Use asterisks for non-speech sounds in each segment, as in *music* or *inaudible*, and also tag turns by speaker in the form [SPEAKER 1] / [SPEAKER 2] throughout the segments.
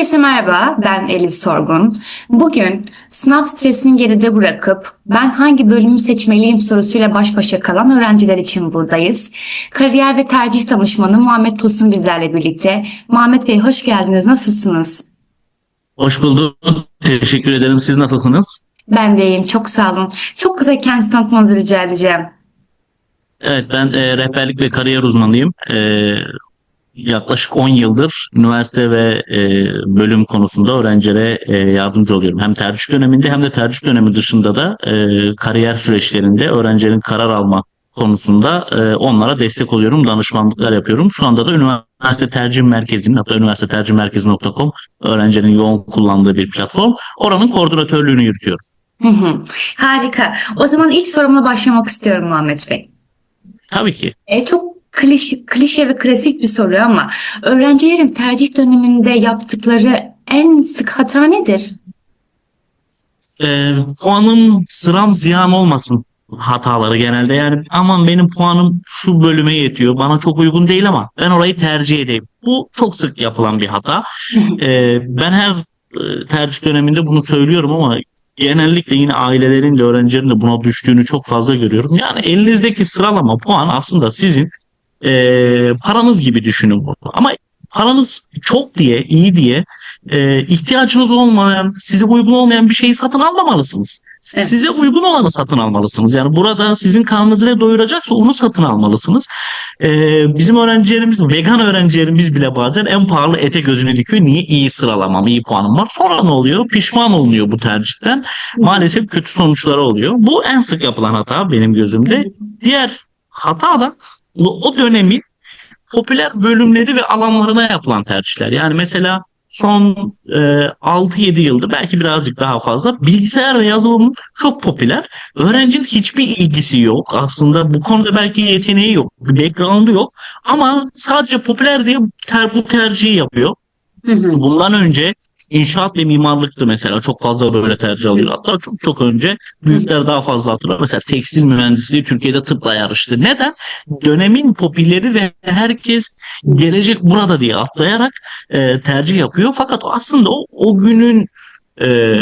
[SPEAKER 1] Herkese merhaba, ben Elif Sorgun. Bugün sınav stresini geride bırakıp ben hangi bölümü seçmeliyim sorusuyla baş başa kalan öğrenciler için buradayız. Kariyer ve tercih danışmanı Muhammed Tosun bizlerle birlikte. Muhammed Bey hoş geldiniz, nasılsınız?
[SPEAKER 2] Hoş bulduk. Teşekkür ederim. Siz nasılsınız?
[SPEAKER 1] Ben de iyiyim, çok sağ olun. Çok kısa kendinizi tanıtmanızı rica edeceğim.
[SPEAKER 2] Evet ben e, rehberlik ve kariyer uzmanıyım. E, yaklaşık 10 yıldır üniversite ve e, bölüm konusunda öğrencilere e, yardımcı oluyorum. Hem tercih döneminde hem de tercih dönemi dışında da e, kariyer süreçlerinde öğrencilerin karar alma konusunda e, onlara destek oluyorum, danışmanlıklar yapıyorum. Şu anda da üniversite tercih merkezinin hatta üniversite tercih merkezi.com öğrencilerin yoğun kullandığı bir platform. Oranın koordinatörlüğünü yürütüyorum.
[SPEAKER 1] Hı hı. Harika. O zaman ilk sorumla başlamak istiyorum Muhammed Bey.
[SPEAKER 2] Tabii ki.
[SPEAKER 1] E, çok klişe, klişe ve klasik bir soru ama öğrencilerin tercih döneminde yaptıkları en sık hata nedir?
[SPEAKER 2] e, puanım sıram ziyan olmasın hataları genelde. Yani aman benim puanım şu bölüme yetiyor. Bana çok uygun değil ama ben orayı tercih edeyim. Bu çok sık yapılan bir hata. *laughs* E, ben her e, tercih döneminde bunu söylüyorum ama genellikle yine ailelerin de öğrencilerin de buna düştüğünü çok fazla görüyorum. Yani elinizdeki sıralama puan aslında sizin e, paranız gibi düşünün bunu. Ama paranız çok diye, iyi diye e, ihtiyacınız olmayan, size uygun olmayan bir şeyi satın almamalısınız.
[SPEAKER 1] Evet.
[SPEAKER 2] Size uygun olanı satın almalısınız. Yani burada sizin karnınızı ne doyuracaksa onu satın almalısınız. E, bizim öğrencilerimiz, vegan öğrencilerimiz bile bazen en pahalı ete gözünü dikiyor. Niye? iyi sıralamam, iyi puanım var. Sonra ne oluyor? Pişman oluyor bu tercihten. Maalesef kötü sonuçları oluyor. Bu en sık yapılan hata benim gözümde. Diğer hata da o dönemin popüler bölümleri ve alanlarına yapılan tercihler. Yani mesela son e, 6-7 yıldır belki birazcık daha fazla bilgisayar ve yazılım çok popüler. Öğrencinin hiçbir ilgisi yok. Aslında bu konuda belki yeteneği yok. Bir background'u yok. Ama sadece popüler diye ter, bu tercihi yapıyor.
[SPEAKER 1] Hı hı.
[SPEAKER 2] Bundan önce inşaat ve mimarlıktı mesela çok fazla böyle tercih alıyor. Hatta çok çok önce büyükler daha fazla hatırlar. Mesela tekstil mühendisliği Türkiye'de tıpla yarıştı. Neden? Dönemin popüleri ve herkes gelecek burada diye atlayarak e, tercih yapıyor. Fakat aslında o, o günün e,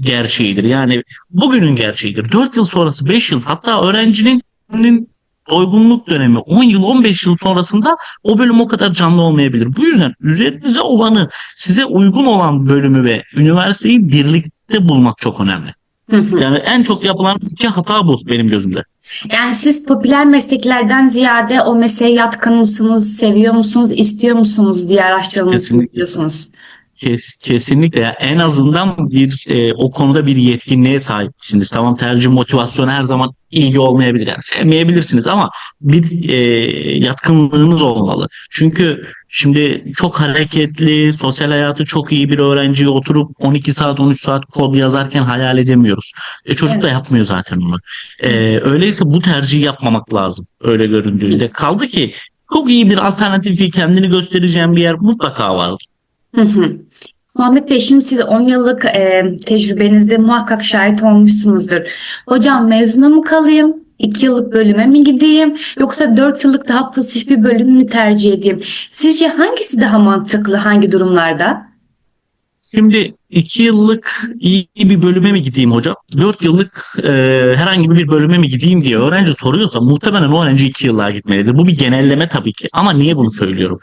[SPEAKER 2] gerçeğidir. Yani bugünün gerçeğidir. 4 yıl sonrası 5 yıl hatta öğrencinin doygunluk dönemi 10 yıl 15 yıl sonrasında o bölüm o kadar canlı olmayabilir. Bu yüzden üzerinize olanı size uygun olan bölümü ve üniversiteyi birlikte bulmak çok önemli.
[SPEAKER 1] Hı hı.
[SPEAKER 2] Yani en çok yapılan iki hata bu benim gözümde.
[SPEAKER 1] Yani siz popüler mesleklerden ziyade o mesleğe yatkın mısınız, seviyor musunuz, istiyor musunuz diye araştırılmasını
[SPEAKER 2] Kesinlikle. Kes, kesinlikle ya en azından bir e, o konuda bir yetkinliğe sahipsiniz. Tamam tercih motivasyonu her zaman ilgi olmayabilir. Yani sevmeyebilirsiniz ama bir e, yatkınlığınız olmalı. Çünkü şimdi çok hareketli, sosyal hayatı çok iyi bir öğrenciye oturup 12 saat 13 saat kod yazarken hayal edemiyoruz. E, çocuk da
[SPEAKER 1] Evet.
[SPEAKER 2] yapmıyor zaten onu. E, öyleyse bu tercihi yapmamak lazım. Öyle göründüğünde. Kaldı ki çok iyi bir alternatifi kendini göstereceğin bir yer mutlaka vardır.
[SPEAKER 1] Hı. Muhammed Bey şimdi siz 10 yıllık e, tecrübenizde muhakkak şahit olmuşsunuzdur. Hocam mezuna mı kalayım? 2 yıllık bölüme mi gideyim? Yoksa 4 yıllık daha pasif bir bölüm mü tercih edeyim? Sizce hangisi daha mantıklı hangi durumlarda?
[SPEAKER 2] Şimdi iki yıllık iyi bir bölüme mi gideyim hocam? Dört yıllık e, herhangi bir bölüme mi gideyim diye öğrenci soruyorsa muhtemelen o öğrenci iki yıllığa gitmelidir. Bu bir genelleme tabii ki. Ama niye bunu söylüyorum?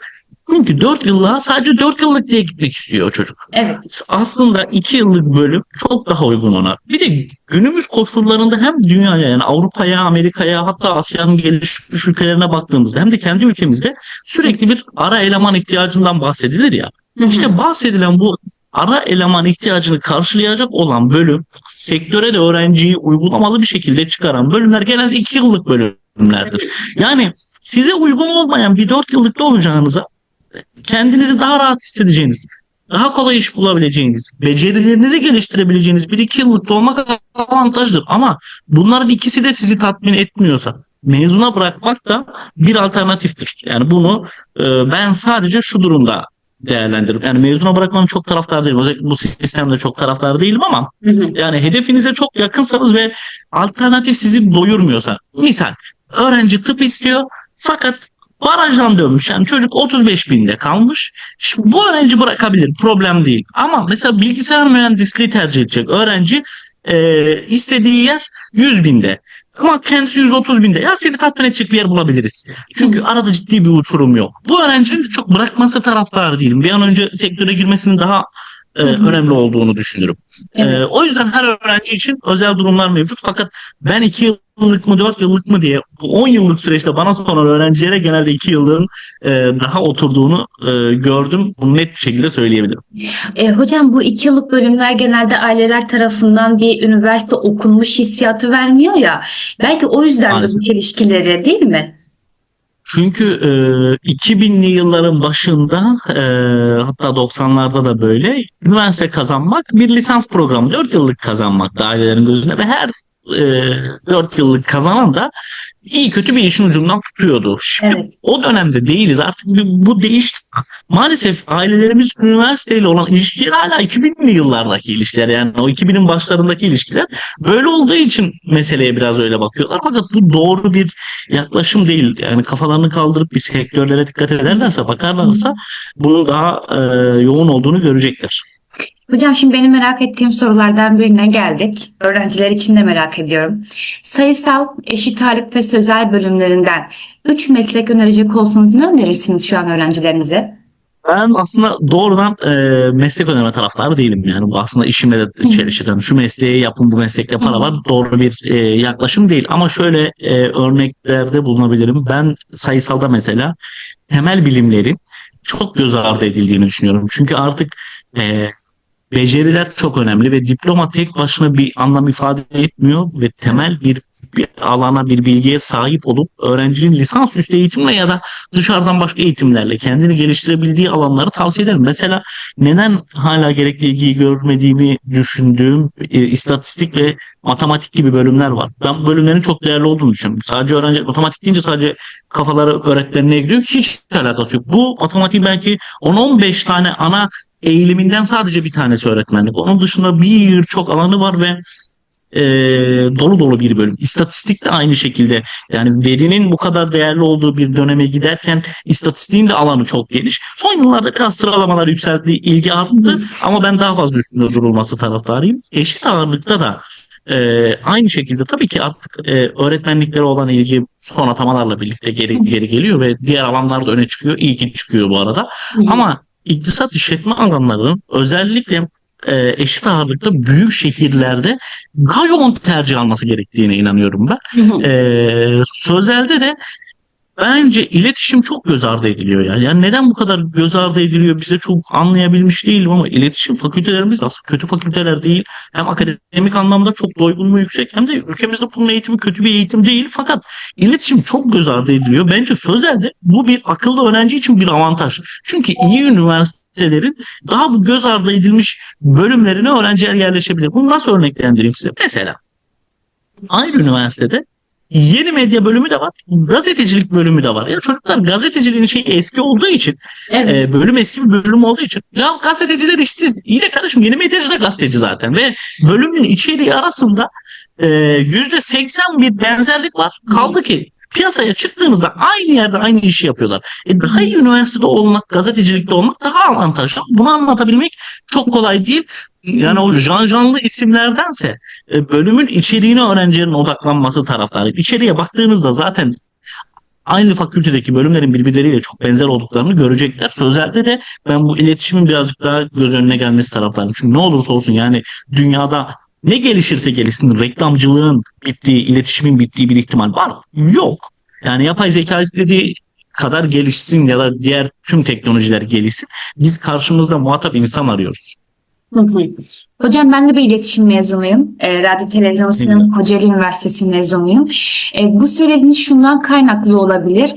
[SPEAKER 2] Çünkü dört yıllığa sadece dört yıllık diye gitmek istiyor o çocuk.
[SPEAKER 1] Evet.
[SPEAKER 2] Aslında iki yıllık bölüm çok daha uygun ona. Bir de günümüz koşullarında hem dünyaya yani Avrupa'ya, Amerika'ya hatta Asya'nın gelişmiş ülkelerine baktığımızda hem de kendi ülkemizde sürekli bir ara eleman ihtiyacından bahsedilir ya. İşte bahsedilen bu ara eleman ihtiyacını karşılayacak olan bölüm sektöre de öğrenciyi uygulamalı bir şekilde çıkaran bölümler genelde iki yıllık bölümlerdir. Yani size uygun olmayan bir dört yıllıkta olacağınıza kendinizi daha rahat hissedeceğiniz, daha kolay iş bulabileceğiniz, becerilerinizi geliştirebileceğiniz bir iki yıllıkta olmak avantajdır. Ama bunların ikisi de sizi tatmin etmiyorsa mezuna bırakmak da bir alternatiftir. Yani bunu e, ben sadece şu durumda değerlendiririm. Yani mezuna bırakmanın çok taraftar değilim. Özellikle bu sistemde çok taraftar değilim ama
[SPEAKER 1] Hı hı.
[SPEAKER 2] yani hedefinize çok yakınsanız ve alternatif sizi doyurmuyorsa. Misal öğrenci tıp istiyor fakat Barajdan dönmüş. Yani çocuk 35 binde kalmış. Şimdi bu öğrenci bırakabilir. Problem değil. Ama mesela bilgisayar mühendisliği tercih edecek öğrenci e, istediği yer 100 binde. Ama kendisi 130 binde. Ya seni tatmin edecek bir yer bulabiliriz. Çünkü arada ciddi bir uçurum yok. Bu öğrencinin çok bırakması taraftar değilim. Bir an önce sektöre girmesinin daha e, önemli olduğunu düşünürüm.
[SPEAKER 1] Evet.
[SPEAKER 2] Ee, o yüzden her öğrenci için özel durumlar mevcut. Fakat ben 2 yıllık mı 4 yıllık mı diye bu 10 yıllık süreçte bana soran öğrencilere genelde 2 yılın e, daha oturduğunu e, gördüm. Bunu net bir şekilde söyleyebilirim.
[SPEAKER 1] E, hocam bu iki yıllık bölümler genelde aileler tarafından bir üniversite okunmuş hissiyatı vermiyor ya. Belki o yüzden de bu ilişkileri değil mi?
[SPEAKER 2] Çünkü e, 2000'li yılların başında e, hatta 90'larda da böyle üniversite kazanmak bir lisans programı 4 yıllık kazanmak da ailelerin gözünde ve her e, 4 yıllık kazanan da iyi kötü bir işin ucundan tutuyordu. Şimdi
[SPEAKER 1] Evet.
[SPEAKER 2] o dönemde değiliz artık bu- değişti. Maalesef ailelerimiz üniversiteyle olan ilişkileri hala 2000'li yıllardaki ilişkiler yani o 2000'in başlarındaki ilişkiler böyle olduğu için meseleye biraz öyle bakıyorlar. Fakat bu doğru bir yaklaşım değil. Yani kafalarını kaldırıp bir sektörlere dikkat ederlerse bakarlarsa bunun daha e, yoğun olduğunu görecekler.
[SPEAKER 1] Hocam şimdi benim merak ettiğim sorulardan birine geldik. Öğrenciler için de merak ediyorum. Sayısal, eşit ağırlık ve sözel bölümlerinden 3 meslek önerecek olsanız ne önerirsiniz şu an öğrencilerinize?
[SPEAKER 2] Ben aslında doğrudan e, meslek önerme taraftarı değilim yani. Bu aslında işimle de çelişir. Yani şu mesleği yapın bu meslekte para var. Doğru bir e, yaklaşım değil. Ama şöyle e, örneklerde bulunabilirim. Ben sayısalda mesela temel bilimleri çok göz ardı edildiğini düşünüyorum. Çünkü artık e, beceriler çok önemli ve diploma tek başına bir anlam ifade etmiyor ve temel bir bir alana bir bilgiye sahip olup öğrencinin lisansüstü eğitimle ya da dışarıdan başka eğitimlerle kendini geliştirebildiği alanları tavsiye ederim. Mesela neden hala gerekli ilgiyi görmediğimi düşündüğüm e, istatistik ve matematik gibi bölümler var. Ben bölümlerin çok değerli olduğunu düşünüyorum. Sadece öğrenci matematik deyince sadece kafaları öğretmenine gidiyor. Hiç alakası yok. Bu matematik belki 10-15 tane ana eğiliminden sadece bir tanesi öğretmenlik. Onun dışında birçok alanı var ve e, dolu dolu bir bölüm. İstatistik de aynı şekilde yani verinin bu kadar değerli olduğu bir döneme giderken istatistiğin de alanı çok geniş. Son yıllarda biraz sıralamalar yükseldi, ilgi arttı ama ben daha fazla üstünde durulması taraftarıyım. Eşit ağırlıkta da e, aynı şekilde tabii ki artık e, öğretmenliklere olan ilgi son atamalarla birlikte geri, geri geliyor ve diğer alanlar da öne çıkıyor. İyi ki çıkıyor bu arada. Ama iktisat işletme alanlarının özellikle e, eşit ağırlıkta büyük şehirlerde daha yoğun tercih alması gerektiğine inanıyorum ben. E, sözelde de bence iletişim çok göz ardı ediliyor yani. Yani neden bu kadar göz ardı ediliyor bize çok anlayabilmiş değilim ama iletişim fakültelerimiz de aslında kötü fakülteler değil. Hem akademik anlamda çok doygunluğu yüksek hem de ülkemizde bunun eğitimi kötü bir eğitim değil. Fakat iletişim çok göz ardı ediliyor. Bence sözelde bu bir akıllı öğrenci için bir avantaj. Çünkü iyi üniversitelerin daha bu göz ardı edilmiş bölümlerine öğrenciler yerleşebilir. Bunu nasıl örneklendireyim size? Mesela aynı üniversitede yeni medya bölümü de var, gazetecilik bölümü de var. Ya çocuklar gazeteciliğin şeyi eski olduğu için,
[SPEAKER 1] Evet.
[SPEAKER 2] e, bölüm eski bir bölüm olduğu için ya gazeteciler işsiz. İyi de kardeşim yeni medyacı da gazeteci zaten ve bölümün içeriği arasında e, yüzde seksen bir benzerlik var. Kaldı ki piyasaya çıktığınızda aynı yerde aynı işi yapıyorlar. E, daha iyi üniversitede olmak, gazetecilikte olmak daha avantajlı. Bunu anlatabilmek çok kolay değil. Yani o janlı isimlerdense e, bölümün içeriğine öğrencilerin odaklanması taraftarı. İçeriye baktığınızda zaten aynı fakültedeki bölümlerin birbirleriyle çok benzer olduklarını görecekler. Sözelde de ben bu iletişimin birazcık daha göz önüne gelmesi taraftarıyım. Çünkü ne olursa olsun yani dünyada ne gelişirse gelişsin reklamcılığın bittiği, iletişimin bittiği bir ihtimal var mı? Yok. Yani yapay zeka istediği kadar gelişsin ya da diğer tüm teknolojiler gelişsin. Biz karşımızda muhatap insan arıyoruz.
[SPEAKER 1] Hı hı. Hocam ben de bir iletişim mezunuyum. E, Radyo Televizyon Sinema Kocaeli Üniversitesi mezunuyum. E, bu söylediğiniz şundan kaynaklı olabilir.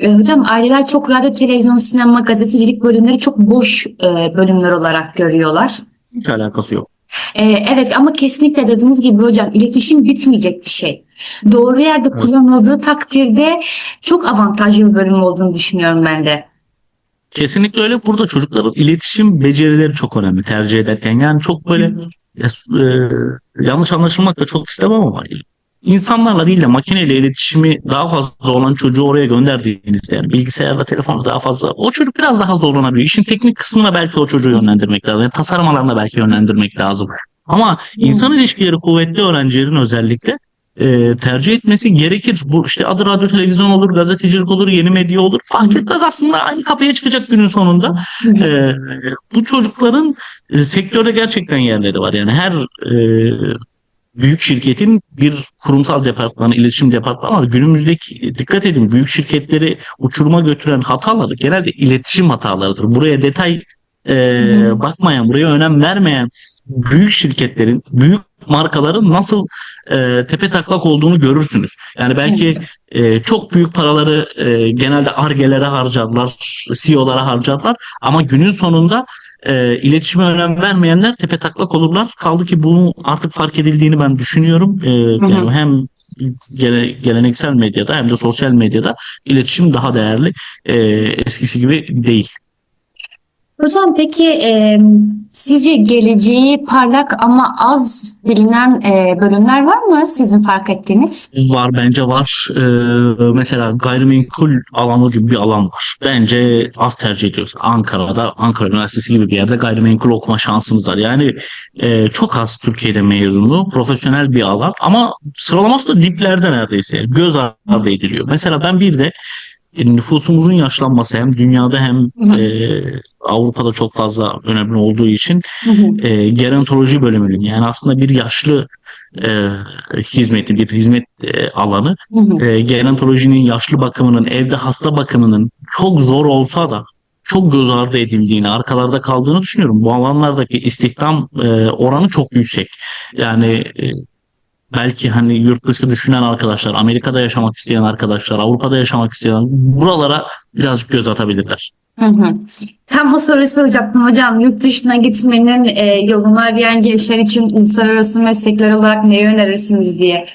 [SPEAKER 1] E, hocam aileler çok radyo, televizyon, sinema, gazetecilik bölümleri çok boş e, bölümler olarak görüyorlar.
[SPEAKER 2] Hiç alakası yok.
[SPEAKER 1] E, evet ama kesinlikle dediğiniz gibi hocam iletişim bitmeyecek bir şey. Doğru yerde
[SPEAKER 2] Evet.
[SPEAKER 1] kullanıldığı takdirde çok avantajlı bir bölüm olduğunu düşünüyorum ben de.
[SPEAKER 2] Kesinlikle öyle. Burada çocukların iletişim becerileri çok önemli tercih ederken. Yani çok böyle e, yanlış anlaşılmak da çok istemem ama insanlarla değil de makineyle iletişimi daha fazla olan çocuğu oraya gönderdiğinizde yani bilgisayarla telefonla daha fazla o çocuk biraz daha zorlanabiliyor. İşin teknik kısmına belki o çocuğu yönlendirmek lazım. Yani tasarım alanına belki yönlendirmek lazım. Ama insan ilişkileri kuvvetli öğrencilerin özellikle e, tercih etmesi gerekir. Bu işte adı radyo televizyon olur, gazetecilik olur, yeni medya olur. Fark etmez aslında aynı kapıya çıkacak günün sonunda. E, bu çocukların e, sektörde gerçekten yerleri var. Yani her e, büyük şirketin bir kurumsal departmanı, iletişim departmanı var. Günümüzdeki dikkat edin büyük şirketleri uçuruma götüren hataları genelde iletişim hatalarıdır. Buraya detay e, bakmayan, buraya önem vermeyen büyük şirketlerin, büyük markaların nasıl e, tepe taklak olduğunu görürsünüz. Yani belki e, çok büyük paraları e, genelde argelere harcarlar, CEO'lara harcarlar ama günün sonunda e, iletişime önem vermeyenler tepe taklak olurlar. Kaldı ki bunu artık fark edildiğini ben düşünüyorum. E, yani hem gele- geleneksel medyada hem de sosyal medyada iletişim daha değerli. E, eskisi gibi değil.
[SPEAKER 1] Hocam peki e, sizce geleceği parlak ama az bilinen e, bölümler var mı sizin fark ettiğiniz?
[SPEAKER 2] Var bence var. Ee, mesela gayrimenkul alanı gibi bir alan var. Bence az tercih ediyoruz. Ankara'da, Ankara Üniversitesi gibi bir yerde gayrimenkul okuma şansımız var. Yani e, çok az Türkiye'de mezunu, profesyonel bir alan ama sıralaması da diplerde neredeyse. Göz ardı ediliyor. Mesela ben bir de nüfusumuzun yaşlanması hem dünyada hem
[SPEAKER 1] Hı.
[SPEAKER 2] e, Avrupa'da çok fazla önemli olduğu için
[SPEAKER 1] Hı hı.
[SPEAKER 2] e, gerontoloji bölümünün yani aslında bir yaşlı e, hizmeti, bir hizmet e, alanı
[SPEAKER 1] Hı hı.
[SPEAKER 2] e, gerontolojinin yaşlı bakımının, evde hasta bakımının çok zor olsa da çok göz ardı edildiğini, arkalarda kaldığını düşünüyorum. Bu alanlardaki istihdam e, oranı çok yüksek. Yani e, belki hani yurt dışı düşünen arkadaşlar, Amerika'da yaşamak isteyen arkadaşlar, Avrupa'da yaşamak isteyen buralara birazcık göz atabilirler.
[SPEAKER 1] Hı hı. Tam o soruyu soracaktım hocam. Yurt dışına gitmenin e, yolunu arayan gençler için uluslararası meslekler olarak neyi önerirsiniz diye.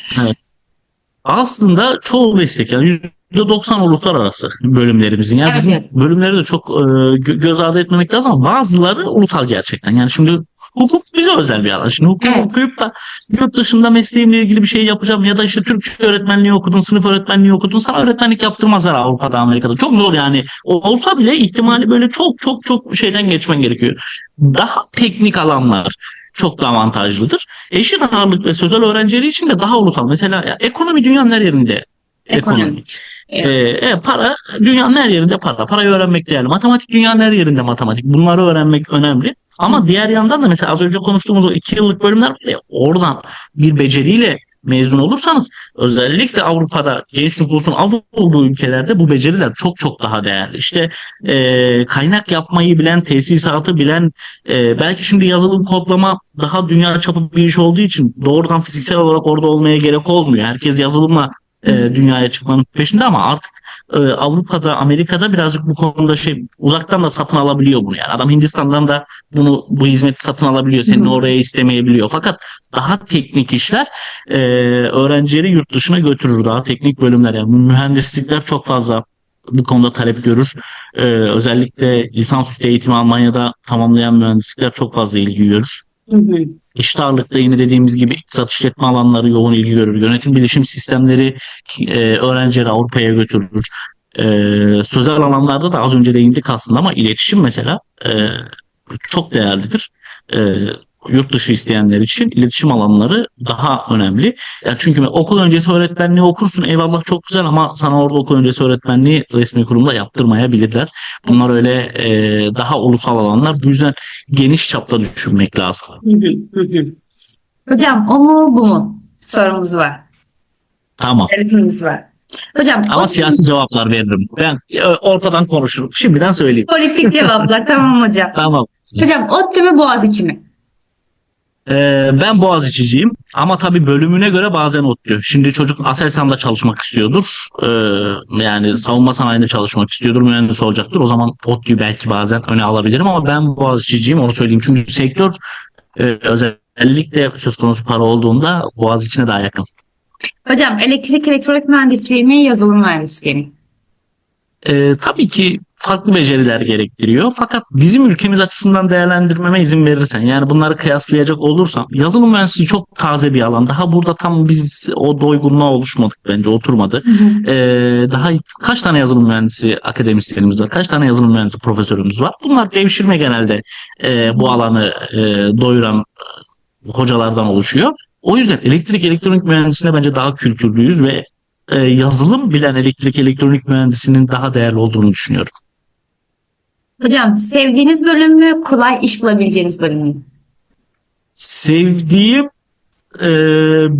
[SPEAKER 2] Aslında çoğu meslek yani %90 uluslararası bölümlerimizin. Yani
[SPEAKER 1] Evet,
[SPEAKER 2] bizim
[SPEAKER 1] evet.
[SPEAKER 2] bölümleri de çok e, gö- göz ardı etmemek lazım ama bazıları ulusal gerçekten. Yani şimdi hukuk bize özel bir alan. Şimdi hukuk
[SPEAKER 1] Evet.
[SPEAKER 2] okuyup da yurt dışında mesleğimle ilgili bir şey yapacağım ya da işte Türkçe öğretmenliği okudun, sınıf öğretmenliği okudun. Sana öğretmenlik yaptırmazlar Avrupa'da, Amerika'da. Çok zor yani. Olsa bile ihtimali böyle çok çok çok şeyden geçmen gerekiyor. Daha teknik alanlar çok da avantajlıdır. Eşit ağırlık ve sözel öğrencileri için de daha ulusal. Mesela ya, ekonomi dünyanın her yerinde. Ekonomi.
[SPEAKER 1] Ekonomi.
[SPEAKER 2] Ee, e, para dünyanın her yerinde para. Parayı öğrenmek değerli. Matematik dünyanın her yerinde matematik. Bunları öğrenmek önemli. Ama diğer yandan da mesela az önce konuştuğumuz o iki yıllık bölümler var ya, oradan bir beceriyle mezun olursanız özellikle Avrupa'da genç nüfusun az olduğu ülkelerde bu beceriler çok çok daha değerli. İşte e, kaynak yapmayı bilen, tesisatı bilen, e, belki şimdi yazılım kodlama daha dünya çapı bir iş olduğu için doğrudan fiziksel olarak orada olmaya gerek olmuyor. Herkes yazılımla e, dünyaya çıkmanın peşinde ama artık e, Avrupa'da, Amerika'da birazcık bu konuda şey uzaktan da satın alabiliyor bunu yani. Adam Hindistan'dan da bunu bu hizmeti satın alabiliyor. Seni oraya istemeyebiliyor. Fakat daha teknik işler e, öğrencileri yurt dışına götürür. Daha teknik bölümler yani mühendislikler çok fazla bu konuda talep görür. E, özellikle lisansüstü eğitimi Almanya'da tamamlayan mühendislikler çok fazla ilgi görür.
[SPEAKER 1] Hı hı.
[SPEAKER 2] İşte ağırlıkta yine dediğimiz gibi iktisat işletme alanları yoğun ilgi görür. Yönetim bilişim sistemleri e, öğrencileri Avrupa'ya götürür. E, sözel alanlarda da az önce değindik aslında ama iletişim mesela e, çok değerlidir. E, yurt dışı isteyenler için iletişim alanları daha önemli. Yani çünkü okul öncesi öğretmenliği okursun eyvallah çok güzel ama sana orada okul öncesi öğretmenliği resmi kurumda yaptırmayabilirler. Bunlar öyle e, daha ulusal alanlar. Bu yüzden geniş çapta düşünmek lazım.
[SPEAKER 1] Hocam o mu bu mu? Sorumuz var.
[SPEAKER 2] Tamam.
[SPEAKER 1] Öğretimimiz var. Hocam
[SPEAKER 2] Ama siyasi cevaplar veririm. Ben e, ortadan konuşurum. Şimdiden söyleyeyim.
[SPEAKER 1] politik cevaplar tamam hocam. *laughs*
[SPEAKER 2] Tamam.
[SPEAKER 1] Hocam ODTÜ mü Boğaziçi mi?
[SPEAKER 2] Ee, ben Boğaziçi'ciyim ama tabii bölümüne göre bazen ODTÜ. Şimdi çocuk Aselsan'da çalışmak istiyordur. Ee, yani savunma sanayinde çalışmak istiyordur, mühendis olacaktır. O zaman ODTÜ'yü belki bazen öne alabilirim ama ben Boğaziçi'ciyim onu söyleyeyim. Çünkü sektör e, özellikle söz konusu para olduğunda Boğaziçi'ne daha yakın.
[SPEAKER 1] Hocam elektrik elektronik mühendisliği mi yazılım mühendisliği mi?
[SPEAKER 2] Ee, tabii ki farklı beceriler gerektiriyor. Fakat bizim ülkemiz açısından değerlendirmeme izin verirsen yani bunları kıyaslayacak olursam yazılım mühendisliği çok taze bir alan. Daha burada tam biz o doygunluğa oluşmadık bence oturmadı. Ee, daha kaç tane yazılım mühendisi akademisyenimiz var? Kaç tane yazılım mühendisi profesörümüz var? Bunlar devşirme genelde e, bu alanı e, doyuran e, hocalardan oluşuyor. O yüzden elektrik elektronik mühendisliğine bence daha kültürlüyüz ve e, yazılım bilen elektrik elektronik mühendisinin daha değerli olduğunu düşünüyorum.
[SPEAKER 1] Hocam sevdiğiniz bölüm mü, kolay iş bulabileceğiniz bölüm mü?
[SPEAKER 2] Sevdiğim e,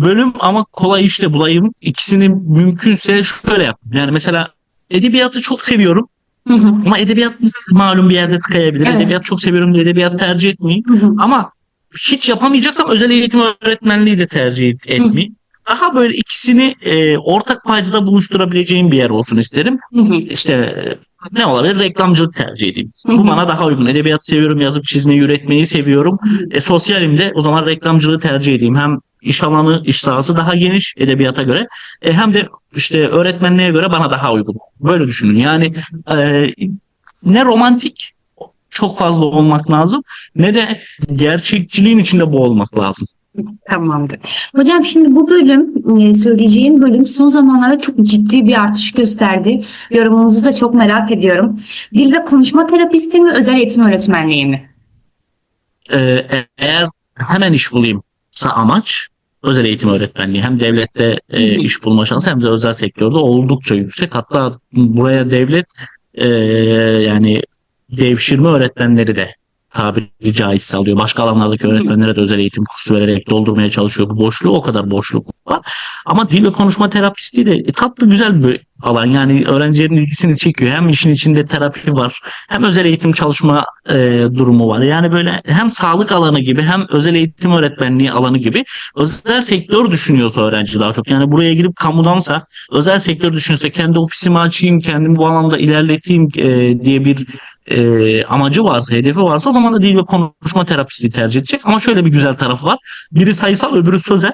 [SPEAKER 2] bölüm ama kolay işte bulayım. İkisini mümkünse şöyle yap. Yani mesela edebiyatı çok seviyorum
[SPEAKER 1] Hı hı,
[SPEAKER 2] ama edebiyat malum bir yerde tıkayabilir.
[SPEAKER 1] Evet.
[SPEAKER 2] Edebiyat çok seviyorum diye edebiyat tercih etmeyeyim.
[SPEAKER 1] hı hı.
[SPEAKER 2] Ama hiç yapamayacaksam özel eğitim öğretmenliği de tercih et- etmeyeyim. Daha böyle ikisini e, ortak paydada buluşturabileceğim bir yer olsun isterim.
[SPEAKER 1] Hı hı.
[SPEAKER 2] İşte ne olabilir? Reklamcılık tercih edeyim. Bu bana daha uygun. Edebiyat seviyorum, yazıp çizmeyi, üretmeyi seviyorum. E, sosyalim de o zaman reklamcılığı tercih edeyim. Hem iş alanı, iş sahası daha geniş edebiyata göre. E, hem de işte öğretmenliğe göre bana daha uygun. Böyle düşünün. Yani e, ne romantik çok fazla olmak lazım ne de gerçekçiliğin içinde boğulmak lazım.
[SPEAKER 1] Tamamdır. Hocam şimdi bu bölüm, e, söyleyeceğim bölüm son zamanlarda çok ciddi bir artış gösterdi. Yorumunuzu da çok merak ediyorum. Dil ve konuşma terapisti mi, özel eğitim öğretmenliği mi?
[SPEAKER 2] E, e- eğer hemen iş bulayımsa amaç özel eğitim öğretmenliği. Hem devlette e, iş bulma şansı hem de özel sektörde oldukça yüksek. Hatta buraya devlet e, yani devşirme öğretmenleri de tabiri caizse alıyor. Başka alanlardaki öğretmenlere de özel eğitim kursu vererek doldurmaya çalışıyor bu boşluğu. O kadar boşluk var. Ama dil ve konuşma terapisti de e, tatlı güzel bir alan. Yani öğrencilerin ilgisini çekiyor. Hem işin içinde terapi var. Hem özel eğitim çalışma e, durumu var. Yani böyle hem sağlık alanı gibi hem özel eğitim öğretmenliği alanı gibi özel sektör düşünüyorsa öğrenci daha çok. Yani buraya girip kamudansa özel sektör düşünüyorsa kendi ofisimi açayım, kendimi bu alanda ilerleteyim e, diye bir e, amacı varsa, hedefi varsa o zaman da dil ve konuşma terapisti tercih edecek. Ama şöyle bir güzel tarafı var. Biri sayısal, öbürü sözel.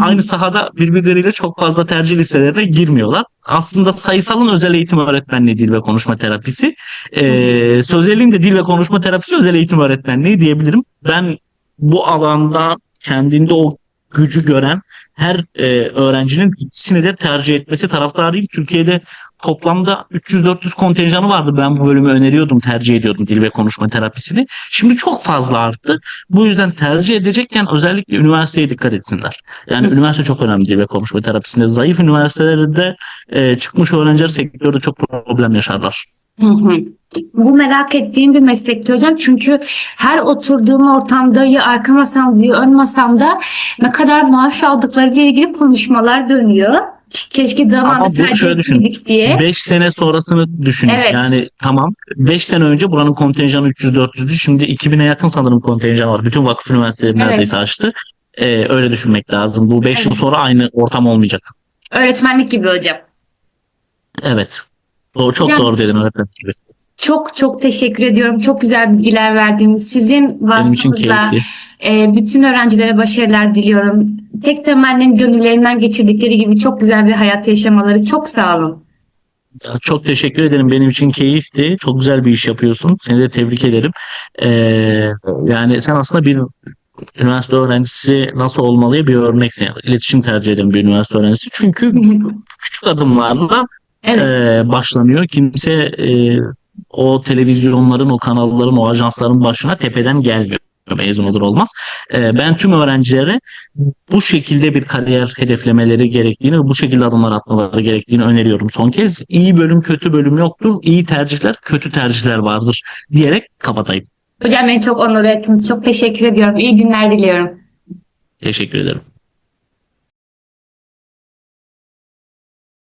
[SPEAKER 2] Aynı sahada birbirleriyle çok fazla tercih listelerine girmiyorlar. Aslında sayısalın özel eğitim öğretmenliği dil ve konuşma terapisi. E, sözelin de dil ve konuşma terapisi özel eğitim öğretmenliği diyebilirim. Ben bu alanda kendinde o gücü gören her e, öğrencinin ikisini de tercih etmesi taraftarıyım. Türkiye'de toplamda 300-400 kontenjanı vardı. Ben bu bölümü öneriyordum, tercih ediyordum dil ve konuşma terapisini. Şimdi çok fazla arttı. Bu yüzden tercih edecekken özellikle üniversiteye dikkat etsinler. Yani
[SPEAKER 1] Hı.
[SPEAKER 2] üniversite çok önemli dil ve konuşma terapisinde. Zayıf üniversitelerde e, çıkmış öğrenciler sektörde çok problem yaşarlar.
[SPEAKER 1] Hı hı. Bu merak ettiğim bir meslekti hocam. Çünkü her oturduğum ortamda ya arka masamda ya ön masamda ne kadar maaş aldıkları ile ilgili konuşmalar dönüyor. Keşke
[SPEAKER 2] Ama
[SPEAKER 1] zamanında tercih
[SPEAKER 2] şöyle düşün.
[SPEAKER 1] diye.
[SPEAKER 2] 5 sene sonrasını düşünün.
[SPEAKER 1] Evet.
[SPEAKER 2] Yani tamam 5 sene önce buranın kontenjanı 300-400'dü. Şimdi 2000'e yakın sanırım kontenjan var. Bütün vakıf üniversiteleri
[SPEAKER 1] Evet.
[SPEAKER 2] neredeyse açtı. Ee, öyle düşünmek lazım. Bu 5 yıl
[SPEAKER 1] Evet.
[SPEAKER 2] sonra aynı ortam olmayacak.
[SPEAKER 1] Öğretmenlik gibi hocam.
[SPEAKER 2] Evet. O çok
[SPEAKER 1] Yani-
[SPEAKER 2] doğru dedin öğretmen gibi.
[SPEAKER 1] Çok çok teşekkür ediyorum. Çok güzel bilgiler verdiniz. Sizin
[SPEAKER 2] keyifli.
[SPEAKER 1] e, bütün öğrencilere başarılar diliyorum. Tek temennim gönüllerinden geçirdikleri gibi çok güzel bir hayat yaşamaları. Çok sağ olun.
[SPEAKER 2] Çok teşekkür ederim. Benim için keyifti. Çok güzel bir iş yapıyorsun. Seni de tebrik ederim. Ee, yani sen aslında bir üniversite öğrencisi nasıl olmalıya bir örneksin. Yani iletişim tercih eden bir üniversite öğrencisi. Çünkü küçük adımlarla
[SPEAKER 1] Evet.
[SPEAKER 2] e, başlanıyor. Kimse e, o televizyonların, o kanalların, o ajansların başına tepeden gelmiyor. Mezun olur olmaz. E, ben tüm öğrencilere bu şekilde bir kariyer hedeflemeleri gerektiğini, bu şekilde adımlar atmaları gerektiğini öneriyorum. Son kez iyi bölüm, kötü bölüm yoktur. İyi tercihler, kötü tercihler vardır diyerek kapatayım.
[SPEAKER 1] Hocam beni çok onur ettiniz. Çok teşekkür ediyorum. İyi günler diliyorum.
[SPEAKER 2] Teşekkür ederim.